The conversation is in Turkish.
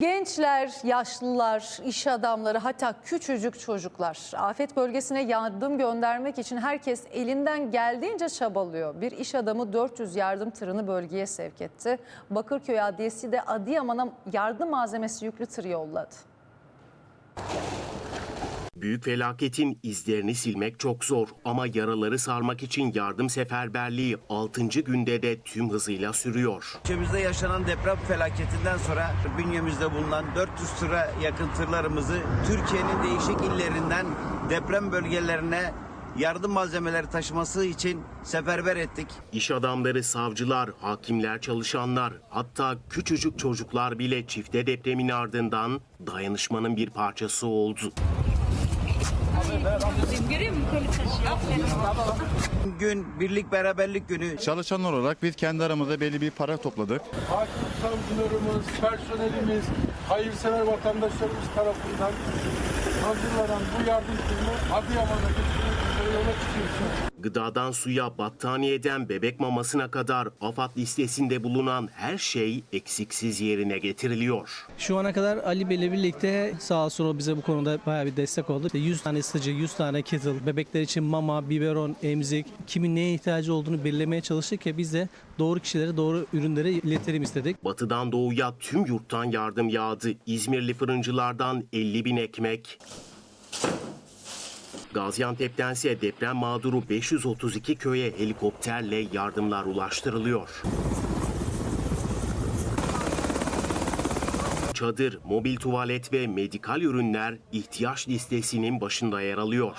Gençler, yaşlılar, iş adamları hatta küçücük çocuklar afet bölgesine yardım göndermek için herkes elinden geldiğince çabalıyor. Bir iş adamı 400 yardım tırını bölgeye sevk etti. Bakırköy Adliyesi de Adıyaman'a yardım malzemesi yüklü tır yolladı. Büyük felaketin izlerini silmek çok zor ama yaraları sarmak için yardım seferberliği 6. günde de tüm hızıyla sürüyor. Ülkemizde yaşanan deprem felaketinden sonra bünyemizde bulunan 400 tıra yakın tırlarımızı Türkiye'nin değişik illerinden deprem bölgelerine yardım malzemeleri taşıması için seferber ettik. İş adamları, savcılar, hakimler, çalışanlar hatta küçücük çocuklar bile çifte depremin ardından dayanışmanın bir parçası oldu. Gün birlik beraberlik günü Çalışanlar olarak biz kendi aramızda belli bir para topladık. hakim savcılarımız, personelimiz, hayırsever vatandaşlarımız tarafından hazırlanan bu yardım türünü Adıyaman'a Gıdadan suya, battaniyeden bebek mamasına kadar AFAD listesinde bulunan her şey eksiksiz yerine getiriliyor. Şu ana kadar Ali Bey'le birlikte sağ olsun o bize bu konuda bayağı bir destek oldu. 100 tane ısıtıcı, 100 tane kettle, bebekler için mama, biberon, emzik, kimin neye ihtiyacı olduğunu belirlemeye çalıştık ki biz de doğru kişilere doğru ürünleri iletelim istedik. Batıdan doğuya tüm yurttan yardım yağdı. İzmirli fırıncılardan 50 bin ekmek. Gaziantep'tense deprem mağduru 532 köye helikopterle yardımlar ulaştırılıyor. Çadır, mobil tuvalet ve medikal ürünler ihtiyaç listesinin başında yer alıyor.